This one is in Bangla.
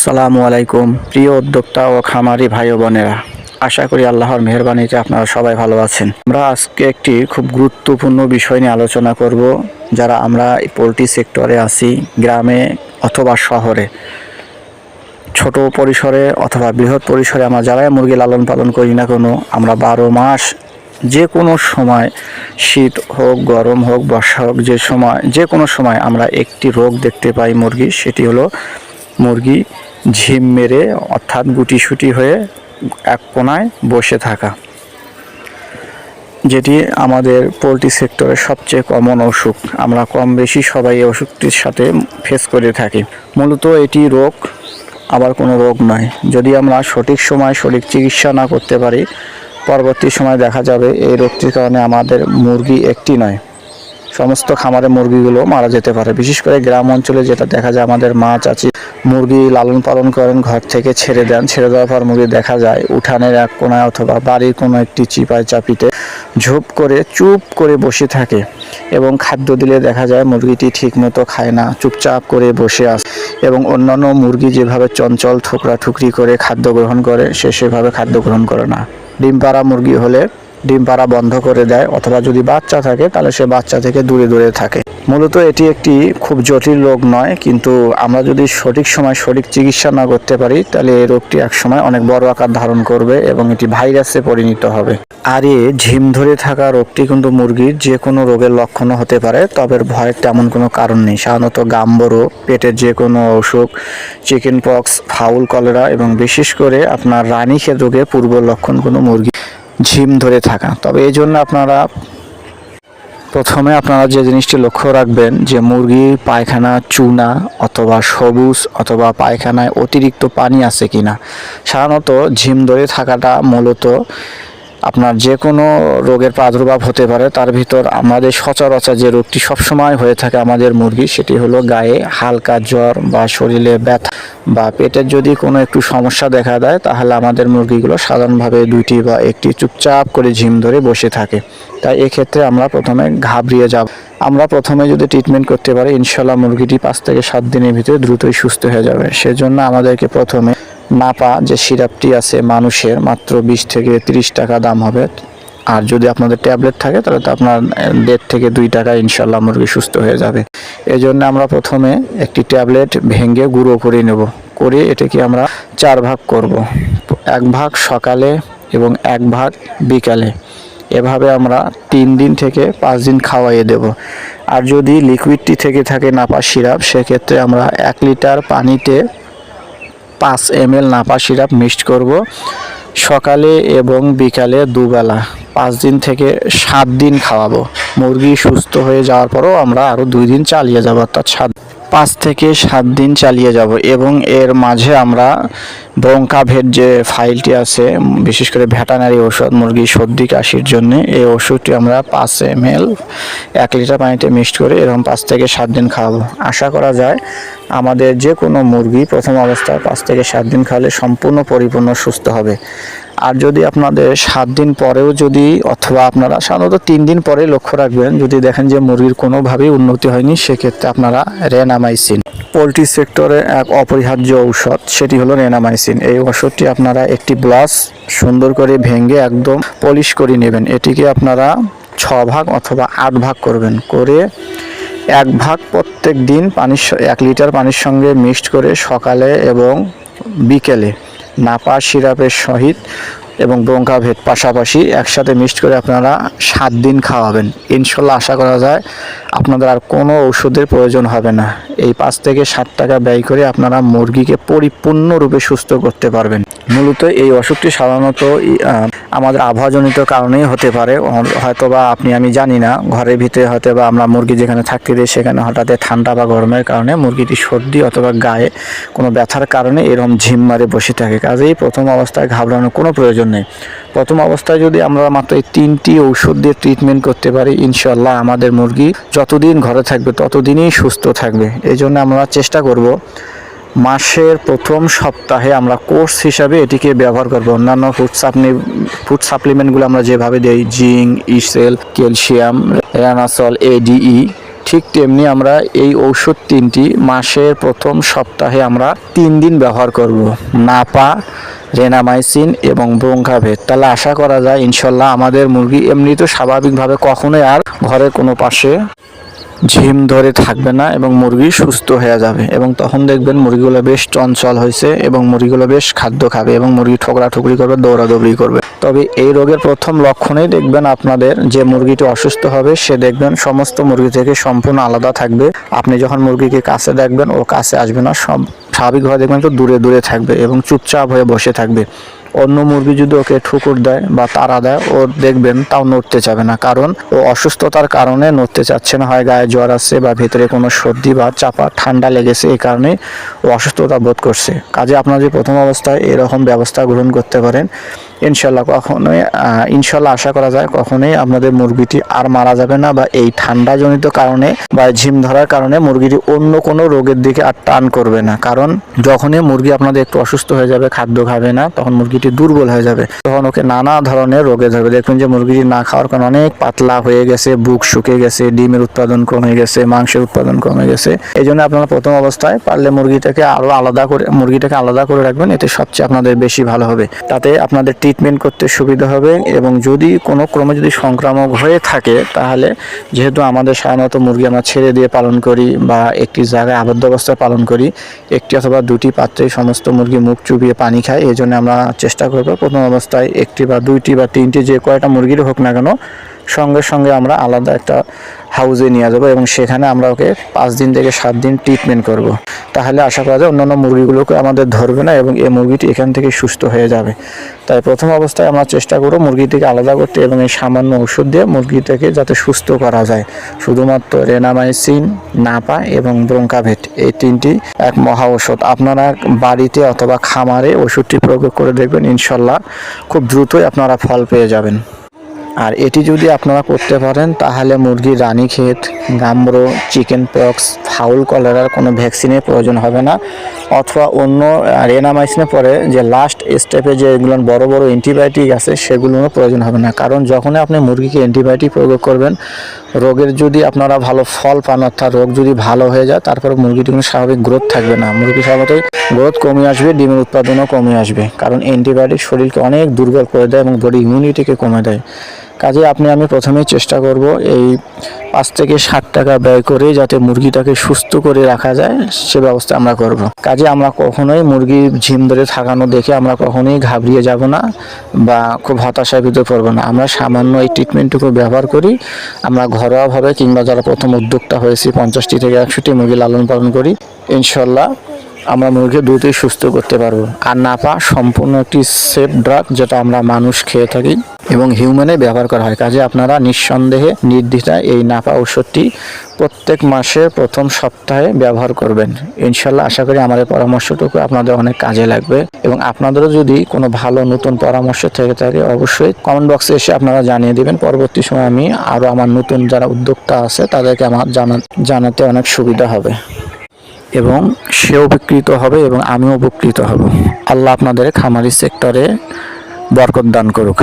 আসসালামু আলাইকুম, প্রিয় উদ্যোক্তা ও খামারি ভাই বোনেরা। আশা করি আল্লাহর মেহরবানিতে আপনারা সবাই ভালো আছেন। আমরা আজকে একটি খুব গুরুত্বপূর্ণ বিষয় নিয়ে আলোচনা করব, যারা আমরা পোলট্রি সেক্টরে আছি, গ্রামে অথবা শহরে। ছোট পরিসরে অথবা বৃহৎ পরিসরে আমরা যারাই মুরগি লালন পালন করি না কোনো, আমরা বারো মাস যে কোনো সময় শীত হোক, গরম হোক, বর্ষা হোক, যে সময় যে কোনো সময় আমরা একটি রোগ দেখতে পাই মুরগি, সেটি হলো মুরগি ঝিম মেরে অর্থাৎ গুটিসুটি হয়ে এক কোনায় বসে থাকা, যেটি আমাদের পোলট্রি সেক্টরের সবচেয়ে কমন অসুখ। আমরা কম বেশি সবাই এই অসুখটির সাথে ফেস করে থাকি। মূলত এটি রোগ, আবার কোনো রোগ নয়। যদি আমরা সঠিক সময় সঠিক চিকিৎসা না করতে পারি, পরবর্তী সময় দেখা যাবে এই রোগটির কারণে আমাদের মুরগি একটি নয়। সমস্ত খামারে মুরগিগুলো মারা যেতে পারে। বিশেষ করে গ্রাম অঞ্চলে যেটা দেখা যায়, আমাদের মা, চাচি মুরগি লালন পালন করেন, ঘর থেকে ছেড়ে দেন। ছেড়ে দেওয়ার পর মুরগি দেখা যায় উঠানের এক কোনায় অথবা বাড়ির কোনো একটি চিপায় চাপিতে ঝোপ করে, চুপ করে বসে থাকে এবং খাদ্য দিলে দেখা যায় মুরগিটি ঠিকমতো খায় না, চুপচাপ করে বসে আসে এবং অন্যান্য মুরগি যেভাবে চঞ্চল ঠুকরা ঠুকরি করে খাদ্য গ্রহণ করে, সে সেভাবে খাদ্য গ্রহণ করে না। ডিম পাড়া মুরগি হলে ডিম পাড়া বন্ধ করে দেয়, অথবা যদি বাচ্চা থাকে, তাহলে সে বাচ্চা থেকে দূরে দূরে থাকে। মূলত এটি একটি খুব জটিল রোগ নয়, কিন্তু আমরা যদি সঠিক সময় সঠিক চিকিৎসা না করতে পারি, তাহলে এই রোগটি একসময় অনেক বড় আকার ধারণ করবে এবং এটি ভাইরাসে পরিণত হবে। আর এ ঝিম ধরে থাকা রোগটি কিন্তু মুরগির যে কোনো রোগের লক্ষণও হতে পারে, তবে ভয়ের তেমন কোনো কারণ নেই। সাধারণত গাম্বরো, পেটের যে কোনো অসুখ চিকেন পক্স ফাউল কলেরা এবং বিশেষ করে আপনার রানীক্ষেত রোগের পূর্ব লক্ষণ কোনো মুরগি ঝিম ধরে থাকা। তবে এই জন্য আপনারা প্রথমে আপনারা যে জিনিসটি লক্ষ্য রাখবেন, যে মুরগির পায়খানা চুনা অথবা সবুজ অথবা পায়খানায় অতিরিক্ত পানি আছে কিনা। সাধারণত ঝিম ধরে থাকাটা মূলত আপনার যে কোনো রোগের প্রাদুর্ভাব হতে পারে, তার ভিতর আমাদের সচরাচর যে রোগটি সবসময় হয়ে থাকে আমাদের মুরগি, সেটি হলো গায়ে হালকা জ্বর বা শরীরে ব্যথা বা পেটের যদি কোনো একটু সমস্যা দেখা দেয়, তাহলে আমাদের মুরগিগুলো সাধারণভাবে দুইটি বা একটি চুপচাপ করে ঝিম ধরে বসে থাকে। তাই এক্ষেত্রে আমরা প্রথমে ঘাবড়িয়ে যাব। আমরা প্রথমে যদি ট্রিটমেন্ট করতে পারি ইনশাল্লাহ মুরগিটি পাঁচ থেকে সাত দিনের ভিতরে দ্রুতই সুস্থ হয়ে যাবে। সেজন্য আমাদেরকে প্রথমে নাপা যে সিরাপটি আছে মানুষের মাত্র বিশ থেকে তিরিশ টাকা দাম হবে। আর যদি আপনাদের ট্যাবলেট থাকে, তাহলে তো আপনার দেড় থেকে দুই টাকা ইনশাল্লাহ মুরগি সুস্থ হয়ে যাবে। এই জন্য আমরা প্রথমে একটি ট্যাবলেট ভেঙে গুঁড়ো করে নেব। করে এটাকে আমরা চার ভাগ করব। এক ভাগ সকালে এবং এক ভাগ বিকালে। এভাবে আমরা তিন দিন থেকে পাঁচ দিন খাওয়াইয়ে দেব। আর যদি লিকুইডটি থেকে থাকে নাপা সিরাপ, সেক্ষেত্রে আমরা এক লিটার পানিতে পাঁচ M L Napa syrup mixed করব। সকালে এবং বিকালে দুবেলা। পাঁচ দিন থেকে সাত দিন খাওয়াবো। মুরগি সুস্থ হয়ে যাওয়ার পরও আমরা আরও দুই দিন চালিয়ে যাব, অর্থাৎ সাত পাঁচ থেকে সাত দিন চালিয়ে যাব এবং এর মাঝে আমরা ব্রঙ্কাভের যে ফাইলটি আছে, বিশেষ করে ভেটানারি ওষুধ মুরগি সর্দি, কাশির জন্য এই ওষুধটি আমরা পাঁচ এম এল এক লিটার পানিতে মিক্সড করে এরকম পাঁচ থেকে সাত দিন খাওয়াবো। আশা করা যায় আমাদের যে কোনো মুরগি প্রথম অবস্থায় পাঁচ থেকে সাত দিন খাওয়ালে সম্পূর্ণ পরিপূর্ণ সুস্থ হবে। আর যদি আপনাদের সাত দিন পরেও যদি অথবা আপনারা সাধারণত তিন দিন পরে লক্ষ্য রাখবেন, যদি দেখেন যে মুরগির কোনোভাবেই উন্নতি হয়নি, সেক্ষেত্রে আপনারা রেনামাইসিন। পোলট্রি সেক্টরে এক অপরিহার্য ঔষধ, সেটি হলো রেনামাইসিন। এই ওষুধটি আপনারা একটি ব্লাস সুন্দর করে ভেঙে একদম পলিশ করে নেবেন। এটিকে আপনারা ছ ভাগ অথবা আট ভাগ করবেন। করে এক ভাগ প্রত্যেক দিন পানির এক লিটার পানির সঙ্গে মিক্সড করে সকালে এবং বিকেলে নাপা সিরাপের সহিত এবং ব্রঙ্কাভেদ পাশাপাশি একসাথে মিক্সড করে আপনারা সাত দিন খাওয়াবেন। ইনশাল্লাহ আশা করা যায় আপনাদের আর কোনো ওষুধের প্রয়োজন হবে না। এই পাঁচ থেকে ষাট টাকা ব্যয় করে আপনারা মুরগিকে পরিপূর্ণরূপে সুস্থ করতে পারবেন। মূলত এই অসুখটি সাধারণত আমাদের আবহাওয়াজনিত কারণেই হতে পারে। হয়তো বা আপনি, আমি জানি না, ঘরের ভিতরে হয়তো বা আমরা মুরগি যেখানে থাকতে দিই সেখানে হঠাৎ ঠান্ডা বা গরমের কারণে মুরগিটি সর্দি অথবা গায়ে কোনো ব্যথার কারণে এরকম ঝিম মারে বসে থাকে। কাজেই প্রথম অবস্থায় ঘাবড়ানোর কোনো প্রয়োজন নেই। প্রথম অবস্থায় যদি আমরা মাত্র এই তিনটি ঔষধ দিয়ে ট্রিটমেন্ট করতে পারি ইনশাল্লাহ আমাদের মুরগি যতদিন ঘরে থাকবে ততদিনই সুস্থ থাকবে। এই জন্য আমরা চেষ্টা করব মাসের প্রথম সপ্তাহে আমরা কোর্স হিসাবে এটিকে ব্যবহার করব। অন্যান্য ফুড সাপ্লি ফুড সাপ্লিমেন্টগুলো আমরা যেভাবে দেই, জিঙ্ক, ইসেল, ক্যালসিয়াম, রেনাসল, এডিই ঠিক তেমনি আমরা এই ঔষধ তিনটি মাসের প্রথম সপ্তাহে আমরা তিন দিন ব্যবহার করব। নাপা, রেনামাইসিন এবং ব্রোঙ্কাভেদ। তাহলে আশা করা যায় ইনশাল্লাহ আমাদের মুরগি এমনি তো স্বাভাবিকভাবে কখনোই আর ঘরের কোনো পাশে ঝিম ধরে থাকবে না এবং মুরগি সুস্থ হয়ে যাবে। এবং তখন দেখবেন মুরগিগুলো বেশ চঞ্চল হয়েছে এবং মুরগিগুলো বেশ খাদ্য খাবে এবং মুরগি ঠোকরা ঠুকরি করবে, দৌড়াদৌড়ি করবে। তবে এই রোগের প্রথম লক্ষণেই দেখবেন আপনাদের যে মুরগিটি অসুস্থ হবে, সে দেখবেন সমস্ত মুরগি থেকে সম্পূর্ণ আলাদা থাকবে। আপনি যখন মুরগিকে কাছে দেখবেন, ও কাছে আসবে না, সব স্বাভাবিকভাবে দেখবেন তো দূরে দূরে থাকবে এবং চুপচাপ হয়ে বসে থাকবে। অন্য মুরগি যদি ওকে ঠুকুর দেয় বা তাড়া দেয়, ও দেখবেন তাও নড়তে চাবে না। কারণ ও অসুস্থতার কারণে নড়তে চাচ্ছে না। হয় গায়ে জ্বর আছে বা ভেতরে কোনো সর্দি বা চাপা ঠান্ডা লেগেছে, এই কারণে ও অসুস্থতা বোধ করছে। কাজে আপনারা যে প্রথম অবস্থায় এরকম ব্যবস্থা গ্রহণ করতে পারেন, ইনশাল্লাহ কখনোই ইনশাল্লাহ আশা করা যায় কখনোই আপনাদের মুরগিটি আর মারা যাবে না বা এই ঠান্ডাজনিত কারণে বা ঝিম ধরার কারণে মুরগিটি অন্য কোনো রোগের দিকে আর টান করবে না। কারণ যখনই মুরগি আপনাদের একটু অসুস্থ হয়ে যাবে, খাদ্য খাবে না, তখন মুরগিটি দুর্বল হয়ে যাবে। তখন ওকে নানা ধরনের রোগে ধরবে। দেখবেন যে মুরগিটি না খাওয়ার কারণে অনেক পাতলা হয়ে গেছে, বুক শুকে গেছে, ডিমের উৎপাদন কমে গেছে, মাংসের উৎপাদন কমে গেছে। এই জন্য আপনারা প্রথম অবস্থায় পারলে মুরগিটাকে আরও আলাদা করে, মুরগিটাকে আলাদা করে রাখবেন, এতে সবচেয়ে আপনাদের বেশি ভালো হবে। তাতে আপনাদের ট্রিটমেন্ট করতে সুবিধা হবে এবং যদি কোনো ক্রমে যদি সংক্রামক হয়ে থাকে, তাহলে যেহেতু আমাদের সাধারণত মুরগি আমরা ছেড়ে দিয়ে পালন করি বা একটি জায়গায় আবদ্ধ অবস্থায় পালন করি, একটি অথবা দুটি পাত্রে সমস্ত মুরগি মুখ চুবিয়ে পানি খায়, এই জন্য আমরা চেষ্টা করব প্রথম অবস্থায় একটি বা দুইটি বা তিনটি যে কয়টা মুরগির হোক না কেন, সঙ্গে সঙ্গে আমরা আলাদা একটা হাউজে নিয়ে যাব এবং সেখানে আমরা ওকে পাঁচ দিন থেকে সাত দিন ট্রিটমেন্ট করব। তাহলে আশা করা যায় অন্যান্য মুরগিগুলোকে আমাদের ধরবে না এবং এই মুরগিটি এখান থেকে সুস্থ হয়ে যাবে। তাই প্রথম অবস্থায় আমরা চেষ্টা করব মুরগিটিকে আলাদা করতে এবং এই সামান্য ওষুধ দিয়ে মুরগিটাকে যাতে সুস্থ করা যায়। শুধুমাত্র রেনামাইসিন, নাপা এবং ব্রোঙ্কাভেট এই তিনটি এক মহা ওষুধ আপনারা বাড়িতে অথবা খামারে ওষুধটি প্রয়োগ করে দেখবেন, ইনশাল্লাহ খুব দ্রুতই আপনারা ফল পেয়ে যাবেন। আর এটি যদি আপনারা করতে পারেন, তাহলে মুরগির Ranikhet Gumboro chicken pox, fowl কলেরার কোনো ভ্যাকসিনের প্রয়োজন হবে না, অথবা অন্য রেনামাইসিনের পরে যে লাস্ট স্টেপে যে এগুলো বড় বড় অ্যান্টিবায়োটিক আছে, সেগুলোরও প্রয়োজন হবে না। কারণ যখনই আপনি মুরগিকে অ্যান্টিবায়োটিক প্রয়োগ করবেন, রোগের যদি আপনারা ভালো ফল পান, অর্থাৎ রোগ যদি ভালো হয়ে যায়, তারপরে মুরগিটি কোনো স্বাভাবিক গ্রোথ থাকবে না। মুরগি স্বাভাবিক গ্রোথ কমে আসবে, ডিমের উৎপাদনও কমে আসবে। কারণ অ্যান্টিবায়োটিক শরীরকে অনেক দুর্বল করে দেয় এবং বডি ইমিউনিটিকে কমে দেয়। কাজে আপনি, আমি প্রথমেই চেষ্টা করব এই পাঁচ থেকে ষাট টাকা ব্যয় করে যাতে মুরগিটাকে সুস্থ করে রাখা যায়, সে ব্যবস্থা আমরা করব। কাজে আমরা কখনোই মুরগি ঝিম ধরে থাকানো দেখে আমরা কখনোই ঘাবড়িয়ে যাব না বা খুব হতাশার ভিতরে পড়ব না। আমরা সামান্য এই ট্রিটমেন্টটুকু ব্যবহার করি। আমরা ঘরোয়াভাবে কিংবা যারা প্রথম উদ্যোক্তা হয়েছি, পঞ্চাশটি থেকে একশোটি মুরগি লালন পালন করি। ইনশাল্লাহ আমরা মুরগি দ্রুতই সুস্থ করতে পারব। আর নাপা সম্পূর্ণ একটি সেফ ড্রাগ যেটা আমরা মানুষ খেয়ে থাকি এবং হিউম্যানে ব্যবহার করা হয়। কাজে আপনারা নিঃসন্দেহে নির্দ্বিধায় এই নাপা ঔষধটি প্রত্যেক মাসের প্রথম সপ্তাহে ব্যবহার করবেন। ইনশাল্লাহ আশা করি এই পরামর্শটুকু আপনাদের অনেক কাজে লাগবে এবং আপনাদেরও যদি কোনো ভালো নতুন পরামর্শ থেকে থাকে অবশ্যই কমেন্ট বক্সে এসে আপনারা জানিয়ে দিবেন। পরবর্তী সময় আমি আরও আমার নতুন যারা উদ্যোক্তা আছে তাদেরকে আমার জানা জানাতে অনেক সুবিধা হবে। এবং সে উপকৃত হবে এবং আমিও উপকৃত হব। আল্লাহ আপনাদের খামারি সেক্টরে বরকত দান করুক।